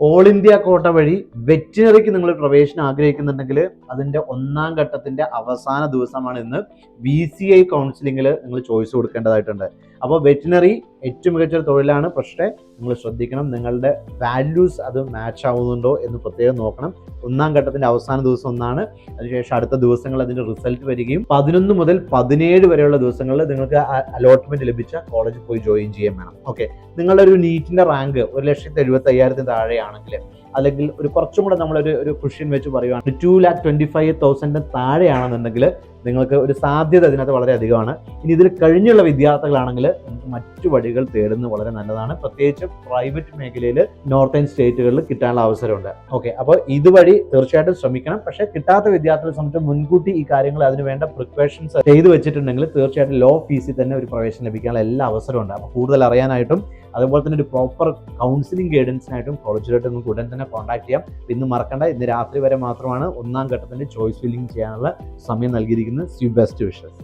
All India കോട്ട വഴി വെറ്റിനറിക്ക് നിങ്ങൾ പ്രവേശനം ആഗ്രഹിക്കുന്നുണ്ടെങ്കിൽ അതിന്റെ ഒന്നാം ഘട്ടത്തിന്റെ അവസാന ദിവസമാണ് ഇന്ന് വി സി ഐ കൗൺസിലിങ്ങിൽ നിങ്ങൾ ചോയ്സ് കൊടുക്കേണ്ടതായിട്ടുണ്ട്. അപ്പോൾ വെറ്റിനറി ഏറ്റവും മികച്ച തൊഴിലാണ്. പക്ഷേ നിങ്ങൾ ശ്രദ്ധിക്കണം. നിങ്ങളുടെ വാല്യൂസ് അത് മാച്ച് ആവുന്നുണ്ടോ എന്ന് പ്രത്യേകം നോക്കണം. ഒന്നാം ഘട്ടത്തിന്റെ അവസാന ദിവസം ഒന്നാണ്. അതിനുശേഷം അടുത്ത ദിവസങ്ങൾ അതിന്റെ റിസൾട്ട് വരികയും പതിനൊന്ന് മുതൽ പതിനേഴ് വരെയുള്ള ദിവസങ്ങളിൽ നിങ്ങൾക്ക് അലോട്ട്മെന്റ് ലഭിച്ച കോളേജിൽ പോയി ജോയിൻ ചെയ്യാൻ വേണം. ഓക്കെ നിങ്ങളുടെ ഒരു നീറ്റിന്റെ റാങ്ക് ഒരു ലക്ഷത്തി എഴുപത്തി അയ്യായിരത്തിന് താഴെയാണെങ്കിൽ അല്ലെങ്കിൽ ഒരു കുറച്ചും കൂടെ നമ്മളൊരു ഒരു ക്വസ്റ്റ്യൻ വെച്ച് പറയുകയാണ് ടു ലാക്ക് ട്വന്റി ഫൈവ് തൗസൻഡിന് താഴെയാണെന്നുണ്ടെങ്കിൽ നിങ്ങൾക്ക് ഒരു സാധ്യത ഇതിനകത്ത് വളരെ അധികമാണ്. ഇനി ഇതിൽ കഴിഞ്ഞുള്ള വിദ്യാർത്ഥികളാണെങ്കിൽ നമുക്ക് മറ്റു വഴികൾ തേടുന്നത് വളരെ നല്ലതാണ്. പ്രത്യേകിച്ച് പ്രൈവറ്റ് മേഖലയിൽ നോർത്തേൺ സ്റ്റേറ്റുകളിൽ കിട്ടാനുള്ള അവസരമുണ്ട്. ഓക്കെ അപ്പോൾ ഇതുവഴി തീർച്ചയായിട്ടും ശ്രമിക്കണം. പക്ഷേ കിട്ടാത്ത വിദ്യാർത്ഥികളെ സംബന്ധിച്ച് മുൻകൂട്ടി ഈ കാര്യങ്ങൾ അതിന് വേണ്ട പ്രിപ്പറേഷൻസ് ചെയ്തു വെച്ചിട്ടുണ്ടെങ്കിൽ തീർച്ചയായിട്ടും ലോ ഫീസിൽ തന്നെ ഒരു പ്രവേശനം ലഭിക്കാനുള്ള എല്ലാ അവസരമുണ്ട് അപ്പോൾ കൂടുതൽ അറിയാനായിട്ടും അതുപോലെ തന്നെ ഒരു പ്രോപ്പർ കൗൺസിലിംഗ് ഗൈഡൻസിനായിട്ടും കോളേജിലോട്ട് നിങ്ങൾക്ക് ഉടൻ തന്നെ കോൺടാക്ട് ചെയ്യാം. ഇന്ന് മറക്കണ്ട ഇന്ന് രാത്രി വരെ മാത്രമാണ് ഒന്നാം ഘട്ടത്തിന്റെ ചോയ്സ് ഫില്ലിംഗ് ചെയ്യാനുള്ള സമയം നൽകിയിരിക്കുന്നത്. C best wishes